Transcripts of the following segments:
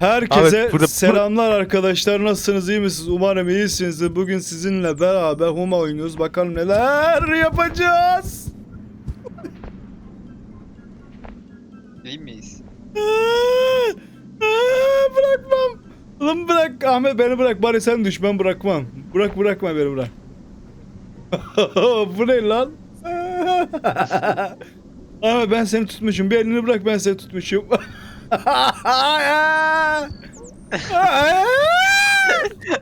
Herkese Ahmet, burada- selamlar arkadaşlar. Nasılsınız? iyi misiniz? Umarım iyisinizdir. Bugün sizinle beraber Huma oynuyoruz. Bakalım neler yapacağız. İyi miyiz? Aa, aa, bırakmam. Lan bırak Ahmet beni bırak. Bari sen düş ben bırakmam. Bırak bırakma beni bırak. Bu ne lan? Ahmet ben seni tutmuşum. Bir elini bırak ben seni tutmuşum.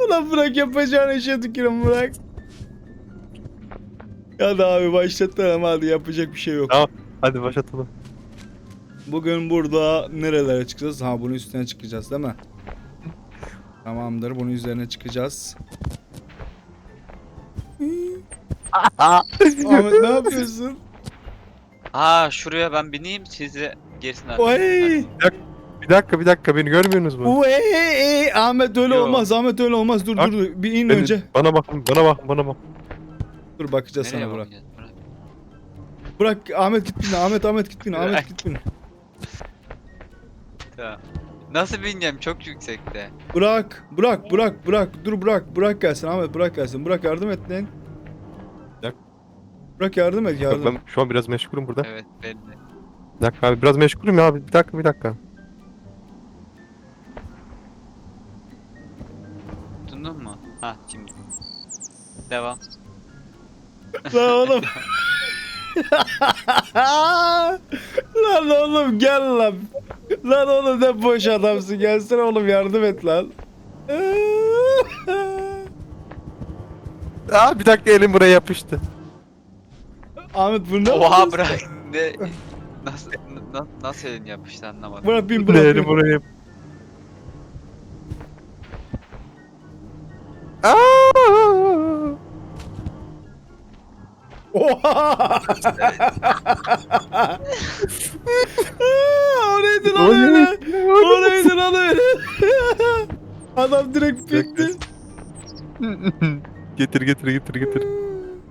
Ulan bırak yapacağın işe tükürüm bırak. Ya da abi başlatalım hadi yapacak bir şey yok. Tamam. Hadi başlatalım. Bugün burada nerelere çıkacağız? Ha bunun üstüne çıkacağız değil mi? Tamamdır bunun üzerine çıkacağız. Ahmet ne yapıyorsun? Aa şuraya ben bineyim siz de gerisini Oy! Bir dakika bir dakika beni görmüyorsunuz mu? Oy! Ahmet öyle Yo. olmaz. Ahmet öyle olmaz. Dur Bak, dur dur. Bir in Beni- önce. Bana bakın bana bakın bana bakın. Dur bakacağız sana? Bırak. Bırak Ahmet git bin. Ahmet Ahmet git bin. Ahmet Bırak. git bin. Nasıl bineceğim çok yüksekte. Bırak. Bırak bırak bırak. Dur bırak. Bırak gelsin Ahmet bırak gelsin. Bırak yardım et lan. Bırak yardım et yardım. Ben şu an biraz meşgulüm burada. Evet belli. Bir dakika abi biraz meşgulüm ya abi. Bir dakika bir dakika. Tutundun mu? Ha şimdi. Devam. Lan oğlum. lan oğlum gel lan. Lan oğlum ne boş adamsın. Gelsene oğlum yardım et lan. Aa bir dakika elim buraya yapıştı. Ahmet bunu ne Oha yapıyorsun? bırak. Ne? Nasıl na, nasıl elin yapıştı anlamadım. Bırak bin bırak elim bin. buraya Aa! Oha! o neydi lan O öyle? O neydi lan öyle? Adam direkt bitti. getir getir getir getir.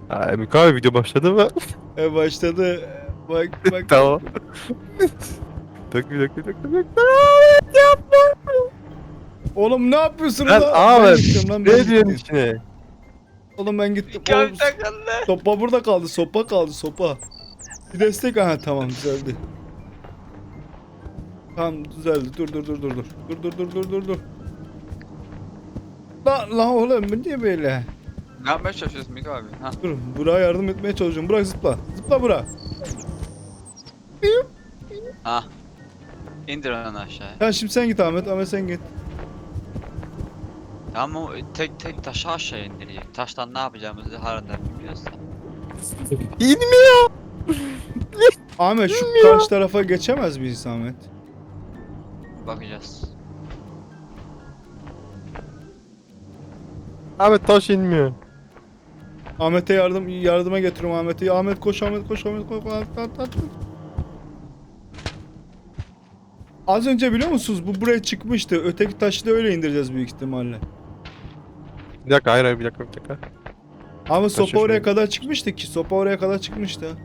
Aa, Emik abi video başladı mı? E başladı. Bak bak. tamam. Dök bir dök bir dök bir dök. Oğlum ne yapıyorsun Lan lan? Ahmet gittim lan, ben ne diyorsun gittim. içine? Oğlum ben gittim. İki Oğlum, abi takıldı. sopa burada kaldı. Sopa kaldı sopa. Bir destek aha tamam düzeldi. Tamam düzeldi. Dur dur dur dur dur. Dur dur dur dur dur dur. Lan lan oğlum bu niye böyle? Ne yapmaya çalışıyorsun Mika abi? Ha. Dur Burak'a yardım etmeye çalışıyorum. Burak zıpla. Zıpla Burak. Ha. İndir onu aşağıya. Ya şimdi sen git Ahmet. Ahmet sen git. Tamam o tek tek taşı aşağı indireyim. Taştan ne yapacağımızı harbiden bilmiyoruz. İnmiyor. Ahmet şu karşı tarafa geçemez miyiz Ahmet? Bakacağız. Ahmet taş inmiyor. Ahmet'e yardım yardıma getiriyorum Ahmet'i. Ahmet koş Ahmet koş Ahmet koş. Ahmet, Ahmet, Ahmet. Az önce biliyor musunuz bu buraya çıkmıştı. Öteki taşı da öyle indireceğiz büyük ihtimalle. Bir dakika hayır hayır bir dakika bir dakika. Ama sopa şaşırdım. oraya kadar çıkmıştı ki. Sopa oraya kadar çıkmıştı.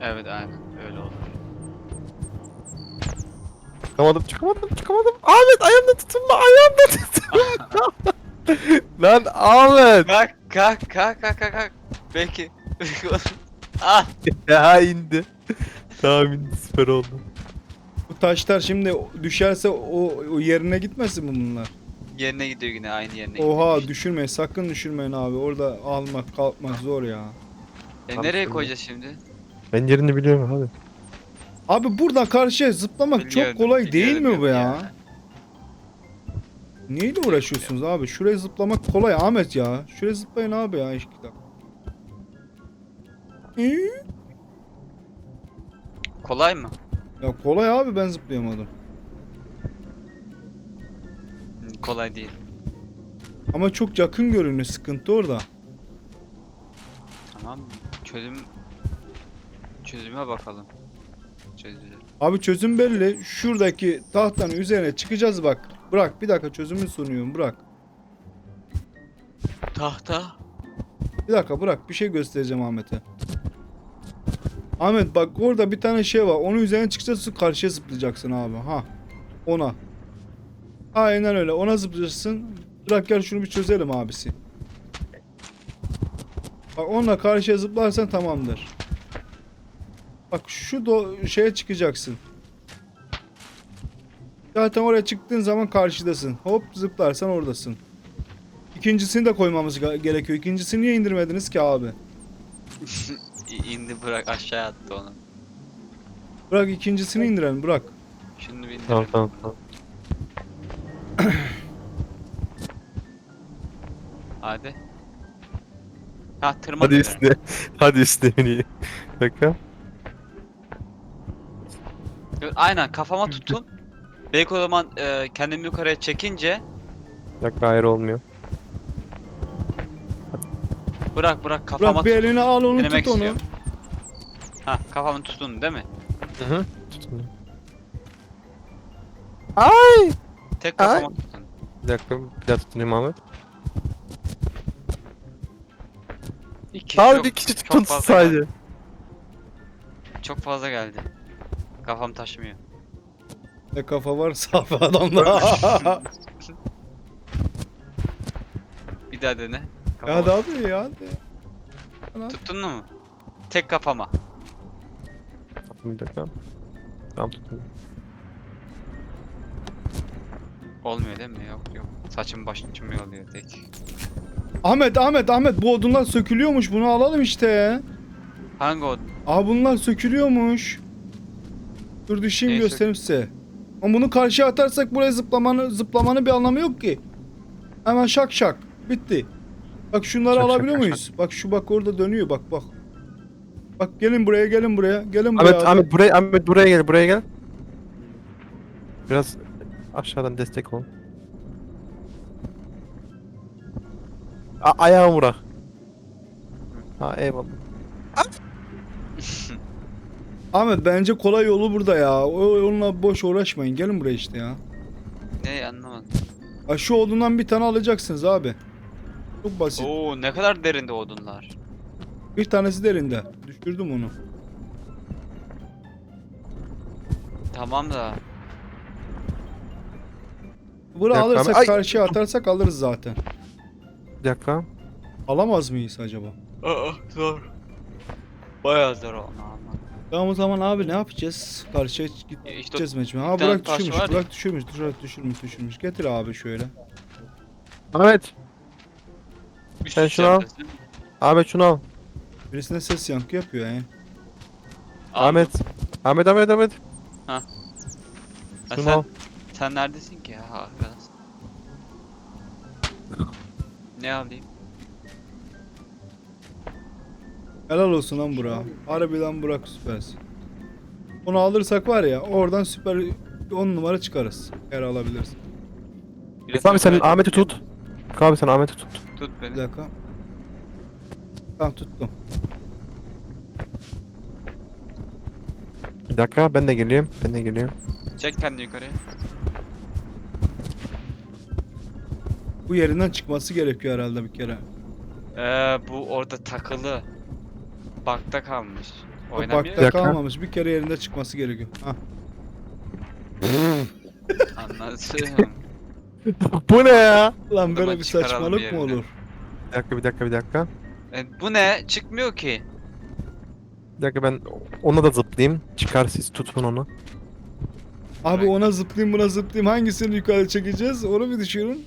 Evet aynen öyle oldu. Çıkamadım çıkamadım çıkamadım. Ahmet ayağımda tutunma ayağımda tutunma. Lan Ahmet. Kalk kalk kalk kalk kalk kalk. Belki. ah. Ya indi. Tamam indi süper oldu. Bu taşlar şimdi düşerse o, o yerine gitmesin mi bunlar? Yerine gidiyor yine aynı yerine Oha gidiyor. düşürmeyin sakın düşürmeyin abi. Orada almak kalkmak zor ya. E nereye koyacağız şimdi? Ben yerini biliyorum abi. Abi buradan karşıya zıplamak Biliyorum, çok kolay değil mi bu ya? Neyle uğraşıyorsunuz abi? Şuraya zıplamak kolay Ahmet ya. Şuraya zıplayın abi ya iki dakika. Kolay mı? Ya kolay abi ben zıplayamadım. Kolay değil. Ama çok yakın görünüyor sıkıntı orada. Tamam. Çözüm çözüme bakalım. Çözülür. Abi çözüm belli. Şuradaki tahtanın üzerine çıkacağız bak. Bırak bir dakika çözümü sunuyorum bırak. Tahta. Bir dakika bırak bir şey göstereceğim Ahmet'e. Ahmet bak orada bir tane şey var. Onun üzerine çıkacaksın karşıya zıplayacaksın abi. Ha. Ona. Aynen öyle. Ona zıplayacaksın. Bırak gel şunu bir çözelim abisi. Bak onunla karşıya zıplarsan tamamdır. Bak şu do şeye çıkacaksın. Zaten oraya çıktığın zaman karşıdasın. Hop zıplarsan oradasın. İkincisini de koymamız ge- gerekiyor. İkincisini niye indirmediniz ki abi? İndi bırak aşağı attı onu. Bırak ikincisini indirelim bırak. Şunu bir indirelim. Tamam tamam. Hadi. Ha tırman. Hadi üstüne. Hadi üstüne beni. Dakika. Aynen kafama tutun. Belki o zaman e, kendimi yukarıya çekince Dakika hayır olmuyor. bırak bırak kafama Bırak bir tut. elini al onu Denemek tut onu. istiyorum. Ha kafamı tutun değil mi? Hı hı. Tutun. Tek Ay. kafama tutun. Bir dakika bir daha tutunayım Ahmet. İki. Abi çok- bir kişi çok tutun fazla sadece. geldi. Çok fazla geldi. Kafam taşımıyor. Ne kafa var safi adamda. Bir daha dene. ya Kafama hadi abi ya hadi. Tuttun mu? Tek kafama. Bir dakika. Tamam tutun. Olmuyor değil mi? Yok yok. Saçım başım oluyor tek. Ahmet Ahmet Ahmet bu odunlar sökülüyormuş bunu alalım işte. Hangi o? Aa bunlar sökülüyormuş. Dur düşeyim Neyi göstereyim size. Ama bunu karşıya atarsak buraya zıplamanın zıplamanın bir anlamı yok ki. Hemen şak şak bitti. Bak şunları Şak şak alabiliyor şak muyuz? Bak şu bak orada dönüyor bak bak. Bak gelin buraya gelin buraya gelin buraya. Ahmet abi. Ahmet buraya Ahmet buraya gel buraya gel. Biraz aşağıdan destek ol. A ayağımı bırak. Ha eyvallah. Ahmet bence kolay yolu burada ya. O onunla boş uğraşmayın. Gelin buraya işte ya. ne anlamadım. Ha, şu odundan bir tane alacaksınız abi. Çok basit. Oo ne kadar derinde odunlar. Bir tanesi derinde. Düşürdüm onu. Tamam da. Bunu alırsak Ay! karşıya atarsak alırız zaten. Bir dakika. Alamaz mıyız acaba? Aa zor. Bayağı zor onu almak. Tamam o zaman abi ne yapacağız? Karşıya Ya işte gideceğiz mecburen. Ha tane bırak taş düşürmüş, var ya. bırak düşürmüş, bırak düşürmüş, düşürmüş. Getir abi şöyle. Ahmet. bir Sen sürü şunu al. Ahmet şunu al. Birisine ses yankı yapıyor yani. Ahmet. Ahmet Ahmet Ahmet. Ha, Şunu sen, al. sen neredesin ki ya arkadaş? ne alayım? Helal olsun lan Burak. Harbiden Burak süpersin. Onu alırsak var ya oradan süper 10 numara çıkarız. Eğer alabiliriz. Biraz Abi sen Ahmet'i tut. Abi sen Ahmet'i tut. Tut Bir beni. dakika. Tamam tuttum. Bir dakika ben de geliyorum. Ben de geliyorum. Çek kendini yukarıya. Bu yerinden çıkması gerekiyor herhalde bir kere. Ee, bu orada takılı. Bakta kalmış. Oynamıyor. Bakta kalmamış. Bir kere yerinde çıkması gerekiyor. Hah. Anladım. Bu ne ya? Lan böyle bir çıkaralım saçmalık mı yerine. olur? Bir dakika bir dakika bir dakika. e, bu ne? Çıkmıyor ki. Bir dakika ben ona da zıplayayım. Çıkar siz tutun onu. Abi ona zıplayayım buna zıplayayım hangisini yukarı çekeceğiz onu bir düşünün.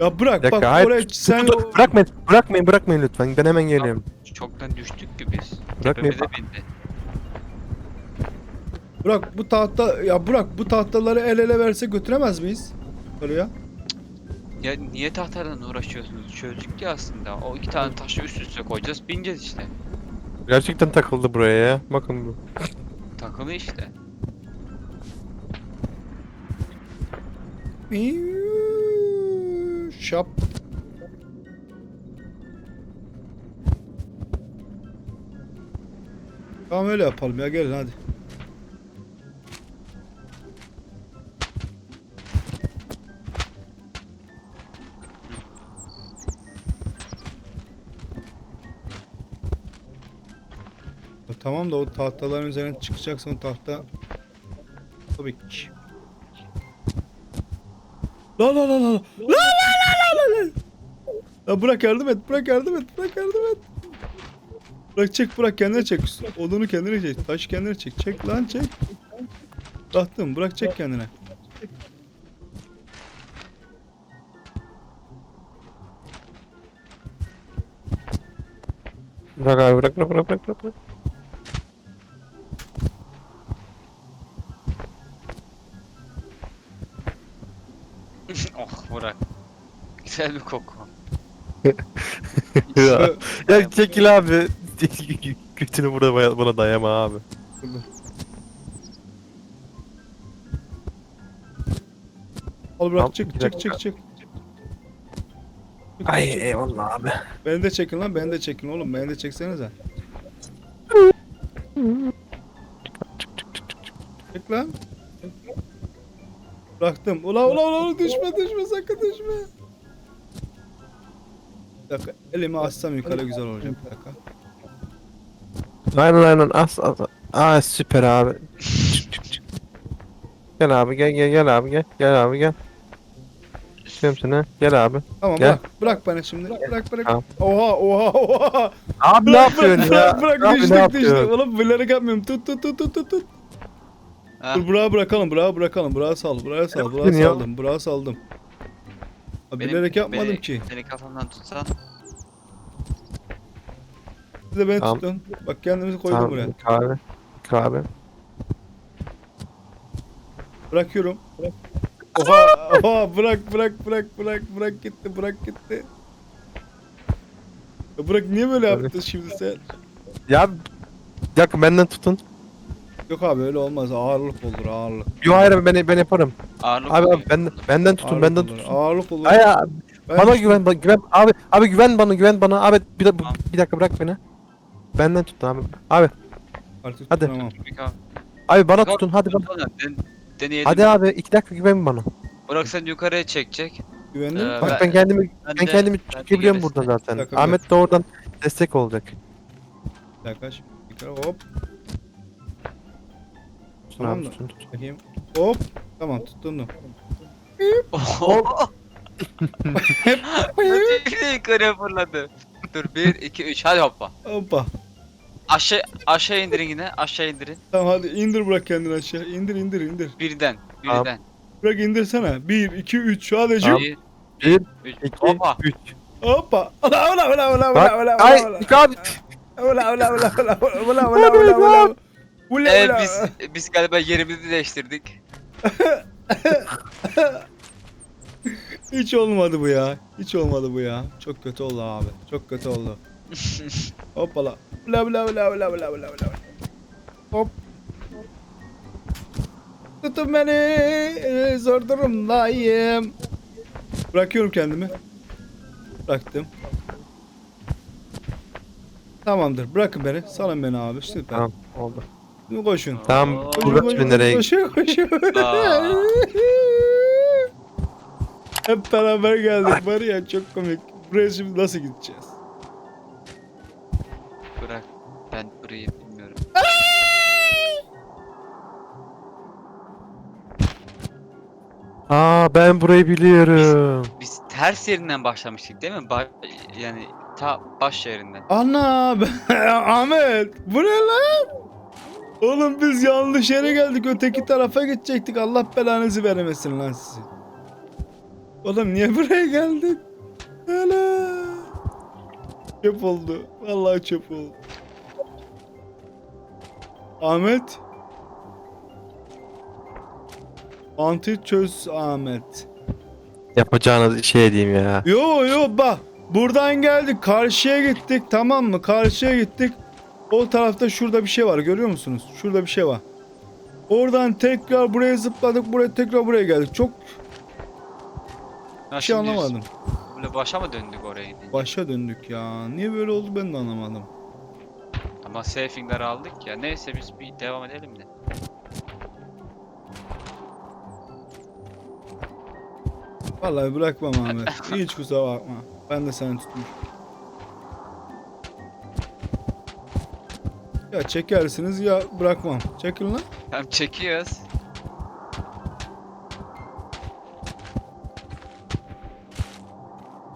Ya bırak Bir dakika bak hayır. oraya sen tut- bırakmayın. Bırakmayın bırakmayın lütfen. Ben hemen geliyorum. Çoktan düştük ki biz. Bırakmayın. Tepemize bindi. bırak bu tahta ya bırak bu tahtaları el ele verse götüremez miyiz? Oraya. Ya niye tahtadan uğraşıyorsunuz? Çözdük ya aslında. O iki tane taşı üst üste koyacağız, bineceğiz işte. Gerçekten takıldı buraya ya. Bakın bu. Takılı işte. Şap. Tamam öyle yapalım ya gelin hadi. Tamam da o tahtaların üzerine çıkacaksın o tahta. Tabii ki. La la la la la. Ya bırak yardım et bırak yardım et bırak yardım et. Bırak çek bırak kendine çek. Odunu kendine çek. Taş kendine çek. Çek lan çek. Bıraktım bırak çek kendine. Bırak abi bırak bırak bırak bırak. bırak. oh Burak. Güzel bir koku. Ya, ya çekil abi. Götünü burada bana- bana dayama abi. Al bırak çık çık çık çık. Ay eyvallah abi. Beni de çekin lan beni de çekin oğlum beni de çeksenize. Çek lan. Bıraktım. Ula ula ula, düşme düşme sakın düşme. Elimi açsam yukarı güzel olacak bir dakika. Aynen aynen as as. Aa süper abi. Çık çık çık. Gel abi gel gel gel abi gel. Gel abi gel. İstiyorum seni. Gel abi. Tamam Gel. bırak bırak beni şimdi bırak bırak. Tamam. Oha oha oha. Abi ne Bırak, yapıyorsun bırak, ya? Bırak Abi ne düştük düştük. yapıyorsun? Oğlum bilerek yapmıyorum. Tut tut tut tut tut. tut. Ha, Dur Burak'ı bırakalım, Burak'ı bırakalım. Burak'ı sal, Burak'ı sal, Burak'ı yapıyorsun ya? saldım, Burak'ı saldım. Abi bilerek yapmadım beni- ki. Seni kafamdan tutsan. Siz de beni Tamam. tutun. Bak kendimizi koydum Tamam, buraya. Kahve. Kahve. Bırakıyorum. Oha, oha bırak bırak bırak bırak bırak gitti, bırak gitti. Ya bırak niye böyle Tabii. yaptın şimdi sen? Ya bir dakika benden tutun. Yok abi öyle olmaz. Ağırlık olur, ağırlık. Yo hayır ben ben yaparım. Ağırlık Abi abi ben, benden tutun Ağırlık benden olur, tutun. Ağırlık olur. Abi, Ben bana güven bana güven abi abi güven bana güven bana abi bir, da- bir dakika bırak beni. Benden tutun abi. Abi Artık Hadi. tutunamam. Abi bana tutun hadi bana. Den- Deneyelim. Hadi abi iki dakika güven bana. Burak sen yukarıya çekecek. Güvendin mi? Ee, Bak Ben- ben kendimi ben ben de- kendimi ben de çekebiliyorum buradan zaten. Dakika, Ahmet de oradan destek olacak. Bir dakika şimdi. Yukarı hop. Tutun Tamam abi da. tutun tutun. Bakayım. Hop. Tamam tutundum. Nasıl yukarıya fırladı? Dur 1 2 3 hadi hoppa. Hoppa. Aşağı aşağı indirin yine. Aşağı indirin. Tamam hadi indir bırak kendini aşağı. İndir indir indir. Birden. Tamam. Birden. Bırak indirsene. 1, 2, 3 sadece. Tamam. 1 Bir, 3 iki, hoppa. üç. Hoppa. Ola ola ola ola ola ola Ay ola. abi. Ola ola ola ola ola ola ola ola. Ula Ee, ula. biz biz galiba yerimizi değiştirdik. Hiç olmadı bu ya. Hiç olmadı bu ya. Çok kötü oldu abi. Çok kötü oldu. Hoppala. Ula ula ula ula ula ula ula. Hop. Tutun beni. Zor durumdayım. Bırakıyorum kendimi. Bıraktım. Tamamdır. Bırakın beni. Salın beni abi. Süper. Tamam oldu. Şimdi koşun. Tamam. Koşun, Burak koşun, nereye koşun, koşun. Hep beraber geldik var ya çok komik. Buraya şimdi nasıl gideceğiz? Aa ben burayı biliyorum. Biz ters yerinden başlamıştık değil mi? Ba- yani ta baş yerinden. Ana Ahmet bu ne lan? Oğlum biz yanlış yere geldik öteki tarafa gidecektik Allah belanızı vermesin lan sizi. Oğlum niye buraya geldik? Hele. Çöp oldu. Vallahi çöp oldu. Ahmet. Anti çöz Ahmet. Yapacağınız şey diyeyim ya. Yo yo bak buradan geldik karşıya gittik tamam mı karşıya gittik o tarafta şurada bir şey var görüyor musunuz şurada bir şey var oradan tekrar buraya zıpladık buraya tekrar buraya geldik çok bir şey şimdi anlamadım Böyle başa mı döndük oraya gidince? başa döndük ya niye böyle oldu ben de anlamadım Ama safing'leri aldık ya. Neyse biz bir devam edelim de. Vallahi bırakmam Ahmet hiç kusura bakma ben de seni tutmuş Ya çekersiniz ya bırakmam. Çekin lan. Hem çekiyoruz.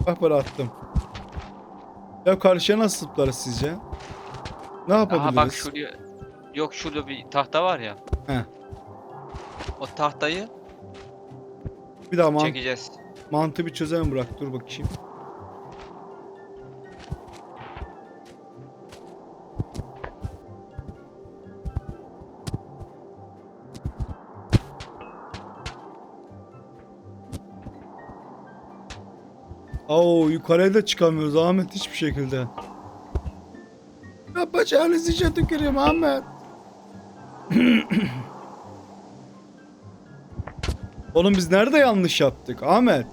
Bak böyle attım. Ya karşıya nasıl zıplarız sizce? Ne yapabiliriz? Aha bak şuraya. Yok şurada bir tahta var ya. He. O tahtayı Bir daha man- çekeceğiz. Mantığı bir çözelim bırak. Dur bakayım. Oo yukarıya da çıkamıyoruz Ahmet hiçbir şekilde. Yapacağınız işe tüküreyim Ahmet. Oğlum biz nerede yanlış yaptık Ahmet?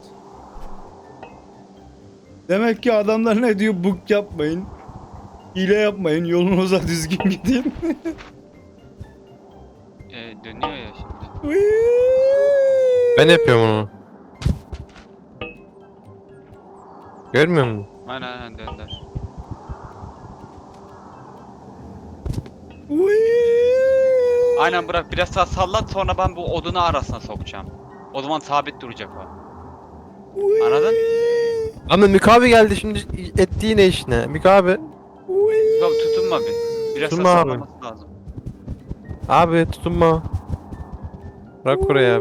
Demek ki adamlar ne diyor bug yapmayın. Hile yapmayın yolunuza düzgün gidin. Ee, dönüyor ya şimdi. Ben yapıyorum onu. Görmüyor musun? Aynen aynen döndür. Aynen bırak biraz sağ sallat sonra ben bu odunu arasına sokacağım. O zaman sabit duracak o. Anladın? Ama Mük abi geldi şimdi ettiği ne işine? Mük abi. Bak tutunma bir. Biraz Tutunma abi. sallaması lazım. Abi tutunma. Bırak oraya.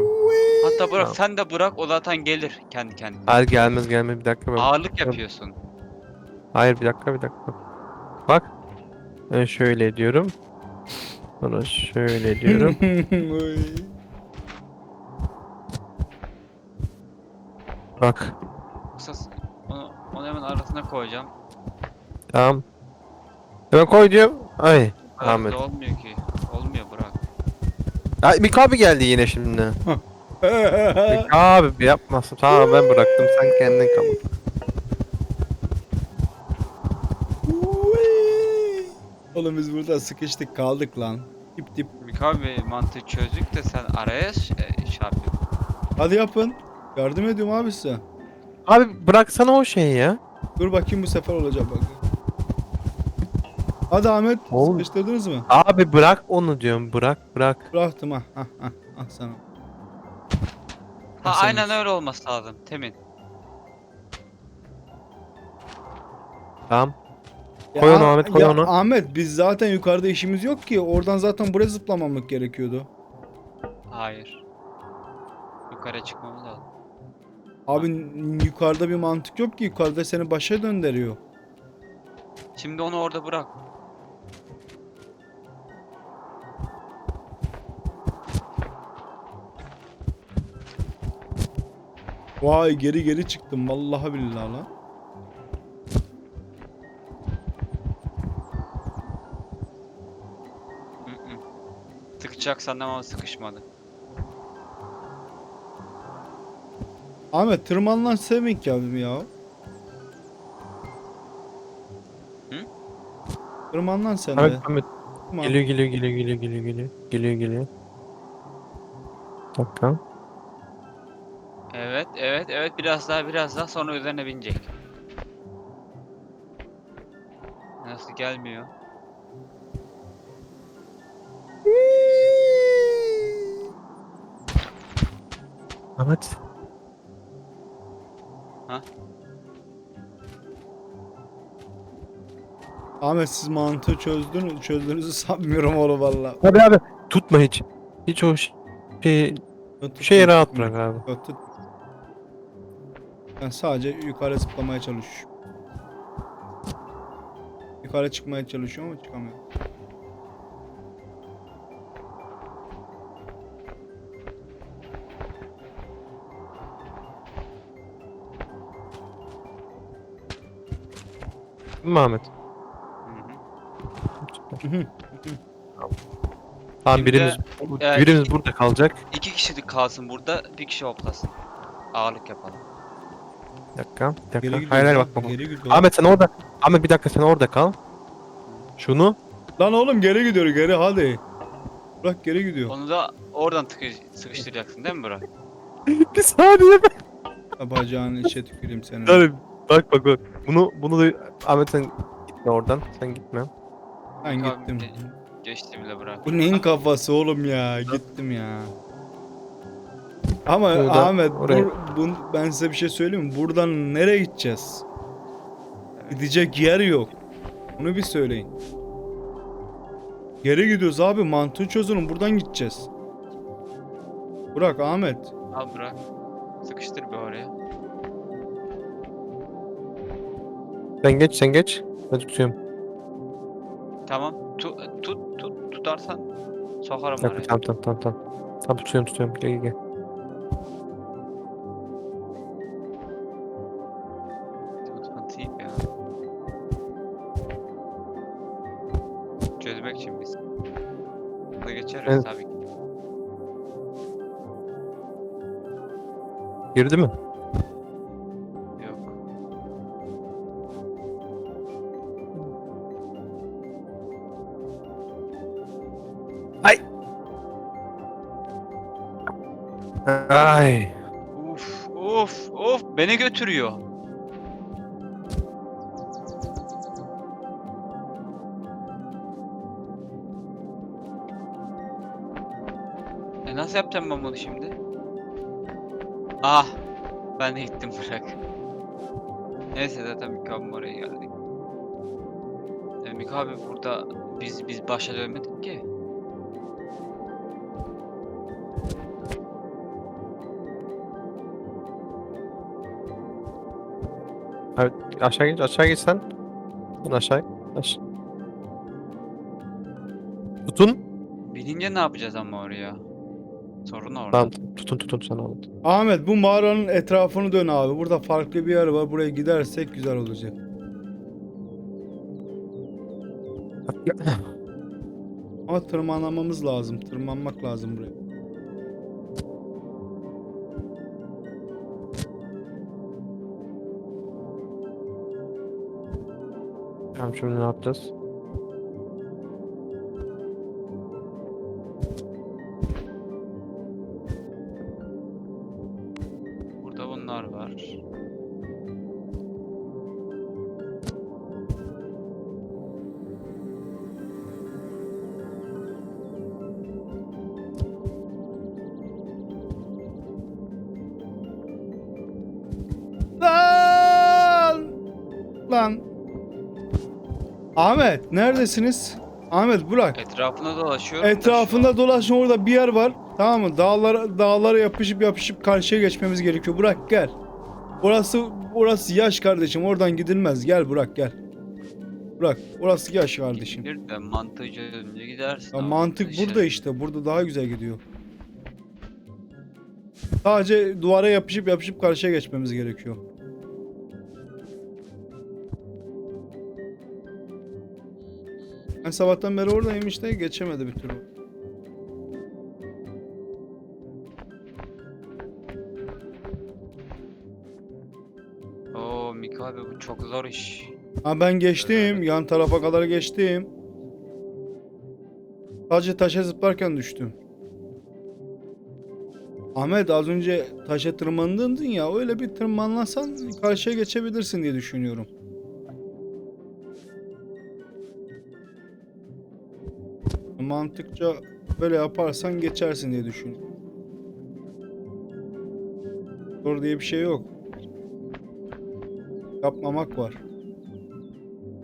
Hatta bırak Tamam. sen de bırak o zaten gelir kendi kendine. Hayır gelmez gelmez bir dakika bak. Ağırlık yapıyorsun. Hayır bir dakika bir dakika. Bak. Ben şöyle diyorum. Sonra şöyle diyorum. Bak. Yoksa onu, onu hemen arasına koyacağım. Tamam. Hemen koy diyorum. Ay. Ahmet. olmuyor ki. Olmuyor bırak. Ay Mük abi geldi yine şimdi. Mük abi yapmasın. Tamam ben bıraktım sen kendin kal. Oğlum biz burada sıkıştık kaldık lan. Tip tip. Mik abi mantığı çözdük de sen araya ş- e, şey yapıyorsun. Hadi yapın. Yardım ediyorum abi size. Abi bıraksana o şeyi ya. Dur bakayım bu sefer olacak bak. Hadi Ahmet Oğlum. sıkıştırdınız mı? Abi bırak onu diyorum. Bırak bırak. Bıraktım ha. Ha ha ha sana. Ha Nasıl aynen öyle olması lazım. Temin. Tamam. Koy onu Ahmet, koy ya onu. Ahmet biz zaten yukarıda işimiz yok ki. Oradan zaten buraya zıplamamız gerekiyordu. Hayır. Yukarı çıkmamız lazım. Abi yukarıda bir mantık yok ki. Yukarıda seni başa döndürüyor. Şimdi onu orada bırak. Vay geri geri çıktım. Vallahi billahi lan. Sıkacak sandım ama sıkışmadı. Ahmet tırmanlan sevmek bizim ya. Hı? Tırmanlan sen de. Ahmet, Ahmet. Tırman. Geliyor geliyor geliyor geliyor geliyor geliyor. Geliyor geliyor. Dakika. Evet, evet, evet. Biraz daha, biraz daha sonra üzerine binecek. Nasıl gelmiyor? Ahmet. Ahmet siz mantığı çözdün, çözdüğünüzü sanmıyorum oğlum valla. Abi abi tutma hiç. Hiç o şey tut- rahat bırak abi. tut. Ben sadece yukarı zıplamaya çalışıyorum. Yukarı çıkmaya çalışıyorum ama çıkamıyorum. Değil mi Ahmet? Hı hı. Tamam Şimdi, birimiz e, birimiz burada kalacak. İki kişilik kalsın burada, bir kişi hoplasın. Ağırlık yapalım. Bir dakika. Bir dakika. Geri hayır hayır lan, bak bak. bak. Geri gidiyoruz. Ahmet sen orada. Ahmet bir dakika sen orada kal. Şunu. Lan oğlum geri gidiyor geri hadi. Bırak geri gidiyor. Onu da oradan tıkı- sıkıştıracaksın değil mi Burak? bir saniye be. Bacağını içe tüküreyim senin. Abi, bak bak bak. Bunu bunu da Ahmet sen gitme oradan. Sen gitme. Ben gittim. e, Geçti bile bırak. Bu neyin kafası oğlum ya? Gittim ya. Ama Burada, Ahmet oraya. bur- bun- ben size bir şey söyleyeyim mi? Buradan nereye gideceğiz? Gidecek yer yok. Bunu bir söyleyin. Geri gidiyoruz abi mantığı çözün buradan gideceğiz. Burak Ahmet. Al bırak. Sıkıştır bir oraya. Sen geç sen geç. Ben tutuyorum. Tamam. Tu, tut tut tutarsan sokarım Tamam oraya. tamam tamam tamam. Tamam Tamam, tutuyorum tutuyorum. Gel gel gel. Yok ya. Çözmek için biz. Hızlı geçeriz Evet. tabii ki. Girdi mi? Ay. Uf uf uf beni götürüyor. E nasıl yapacağım ben bunu şimdi? Ah ben de gittim bırak. Neyse zaten Mika abim oraya geldik. E, Mika abi burada biz biz başa dönmedik ki. Evet, aşağı geç aşağı geç sen. Sen aşağı. Aş. Tutun. Binince ne yapacağız ama oraya? Sorun orada. Tamam tutun tutun sen onu. Ahmet bu mağaranın etrafını dön abi. Burada farklı bir yer var. Buraya gidersek güzel olacak. Ama tırmanmamız lazım. Tırmanmak lazım buraya. Tamam şimdi ne yapacağız? Burada bunlar var. Lan! Lan! Ahmet neredesiniz? Ahmet Burak. Etrafında dolaşıyorum. Etrafında dolaşın orada bir yer var. Tamam mı? Dağlara dağlara yapışıp yapışıp karşıya geçmemiz gerekiyor. Burak gel. Orası orası yaş kardeşim. Oradan gidilmez. Gel Burak gel. Burak orası yaş kardeşim. Bir de mantığı çözünce gidersin. Ya mantık işte- burada işte. Burada daha güzel gidiyor. Sadece duvara yapışıp yapışıp karşıya geçmemiz gerekiyor. Ben sabahtan beri oradayım işte geçemedi bir türlü. Oo Mika abi bu çok zor iş. Ha ben geçtim. Yan tarafa kadar geçtim. Sadece taşa zıplarken düştüm. Ahmet az önce taşa tırmandın ya öyle bir tırmanlasan karşıya geçebilirsin diye düşünüyorum. Mantıkça böyle yaparsan geçersin diye düşünüyorum. Zor diye bir şey yok. Yapmamak var.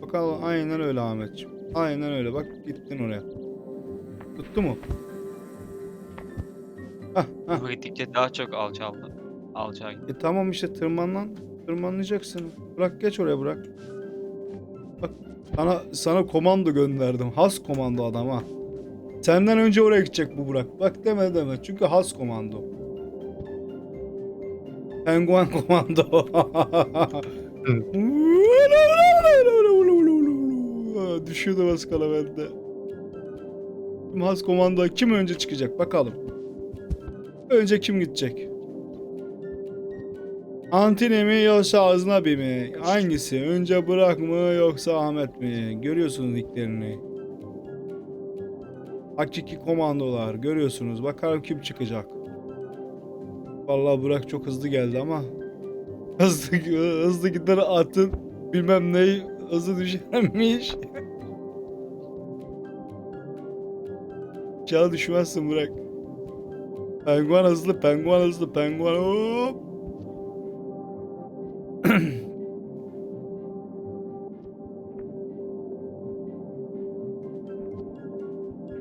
Bakalım aynen öyle Ahmetciğim. Aynen öyle bak gittin oraya. Tuttu mu? Hah hah. Bu gittikçe daha çok alçaldı. Alçağa gitti. E tamam işte tırmanlan. Tırmanlayacaksın. Bırak geç oraya bırak. Bak sana sana komando gönderdim. Has komando adam ha. Senden önce oraya gidecek bu Burak. Bak deme deme. Çünkü has komando. Penguen komando. Düşüyordu az kala bende. Has komando kim önce çıkacak bakalım. Önce kim gidecek? Antine mi yoksa Aznabi mi? Hangisi? Önce Burak mı yoksa Ahmet mi? Görüyorsunuz nicklerini. Hakiki komandolar görüyorsunuz. Bakalım kim çıkacak. Vallahi Burak çok hızlı geldi ama hızlı hızlı giden atın bilmem neyi hızlı düşermiş. Çal düşmezsin bırak. Penguen hızlı, penguen hızlı, penguen hop.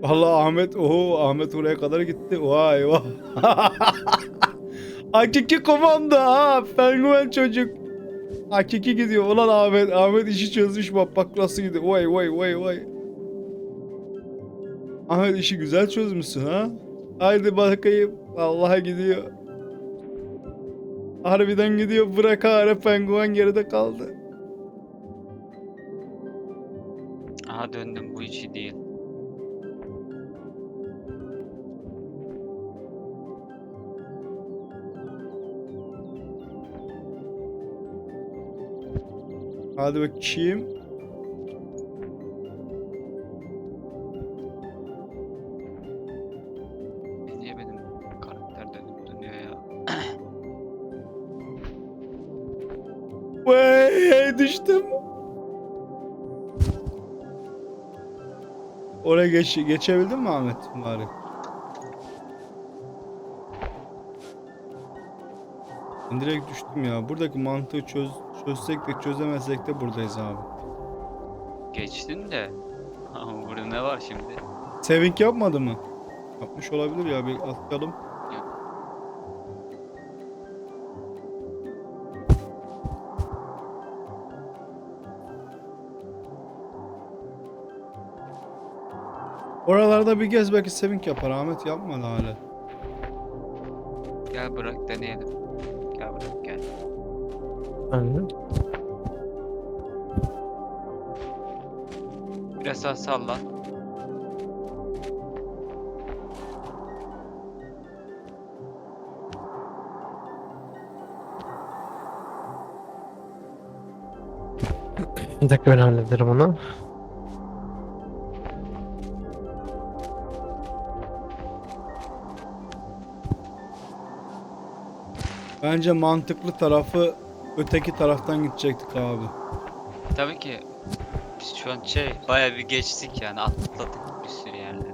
Vallahi Ahmet, oho Ahmet oraya kadar gitti. Vay vay. Hakiki komanda ha, penguen çocuk. Hakiki gidiyor. Ulan Ahmet, Ahmet işi çözmüş bak bak nasıl gidiyor. Vay vay vay vay. Ahmet işi güzel çözmüşsün ha. Haydi bakayım. Allah'a gidiyor. Harbiden gidiyor. Bırak ara penguen geride kaldı. Aha döndüm bu iyi değil. Hadi bakayım. Niye benim karakter dönüp dönüyor ya? Vay düştüm. Oraya geç, geçebildin mi Ahmet bari? Ben direkt düştüm ya. Buradaki mantığı çöz, çözsek de çözemezsek de buradayız abi. Geçtin de. Ama burada ne var şimdi? Sevink yapmadı mı? Yapmış olabilir ya bir atlayalım. Oralarda bir gez belki Sevink yapar Ahmet yapmadı hala. Gel bırak deneyelim. Aynen. Biraz daha salla. Bir dakika ben hallederim onu. Bence mantıklı tarafı öteki taraftan gidecektik abi. Tabii ki biz şu an şey baya bir geçtik yani atladık bir sürü yerleri.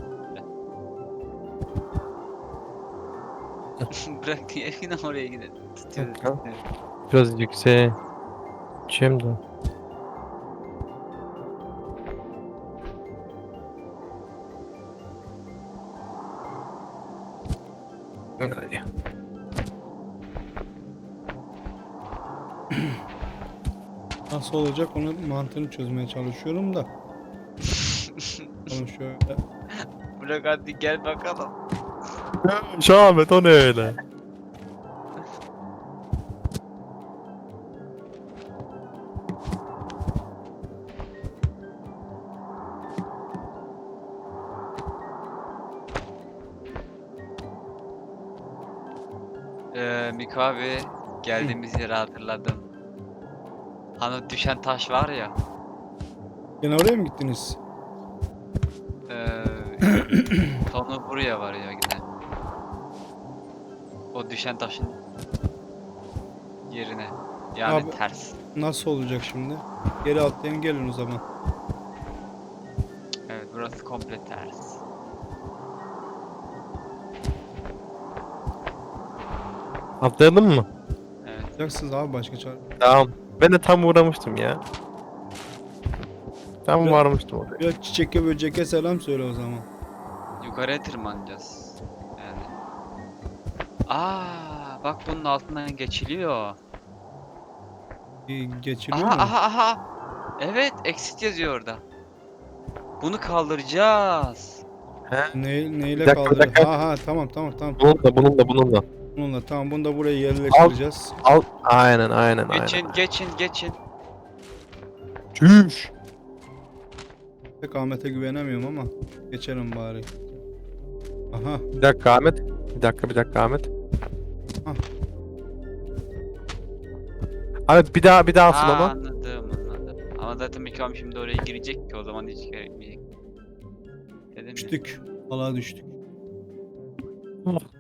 Bırak yine oraya gidelim. Tutuyoruz. Biraz yükseğe. Şimdi. Nasıl olacak onun mantığını çözmeye çalışıyorum da. Onu şöyle. Bırak hadi gel bakalım. Şahmet o ne öyle? Ee, Miko abi geldiğimiz yeri hatırladım. Hani düşen taş var ya. Yine oraya mı gittiniz? Ee, buraya var ya giden. O düşen taşın yerine. Yani Abi- ters. Nasıl olacak şimdi? Geri atlayın gelin o zaman. Evet burası komple ters. Atlayalım mı? Evet. Yapacaksınız abi başka çare. Tamam. Ben de tam uğramıştım ya. Tam Ya- varmıştım oraya. Ya çiçeke böceke selam söyle o zaman. Yukarıya tırmanacağız. Yani. Aa, bak bunun altından geçiliyor. Bir geçiliyor Aha mu? aha aha. Evet, exit yazıyor orada. Bunu kaldıracağız. He? Ne, neyle dakika, bir dakika. Ha ha tamam tamam tamam. Bunun da bunun da bunun da. Bununla tamam bunu da buraya yerleştireceğiz. Al. Aynen aynen Geçin, aynen. geçin, geçin. Çüş. Pek Ahmet'e güvenemiyorum ama geçelim bari. Aha Bir dakika Ahmet. Bir dakika bir dakika Ahmet. Ah. Ahmet bir daha bir daha asıl Aa, ama. anladım, anladım. Ama zaten Mikam şimdi oraya girecek ki o zaman hiç gerekmeyecek. Dedim ya. düştük. Valla düştük.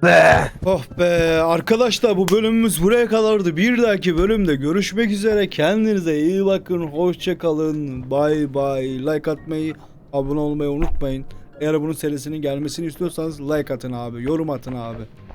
Be. Oh be arkadaşlar bu bölümümüz buraya kadardı. Bir dahaki bölümde görüşmek üzere. Kendinize iyi bakın. Hoşça kalın. Bay bay. Like atmayı, abone olmayı unutmayın. Eğer bunun serisinin gelmesini istiyorsanız like atın abi. Yorum atın abi.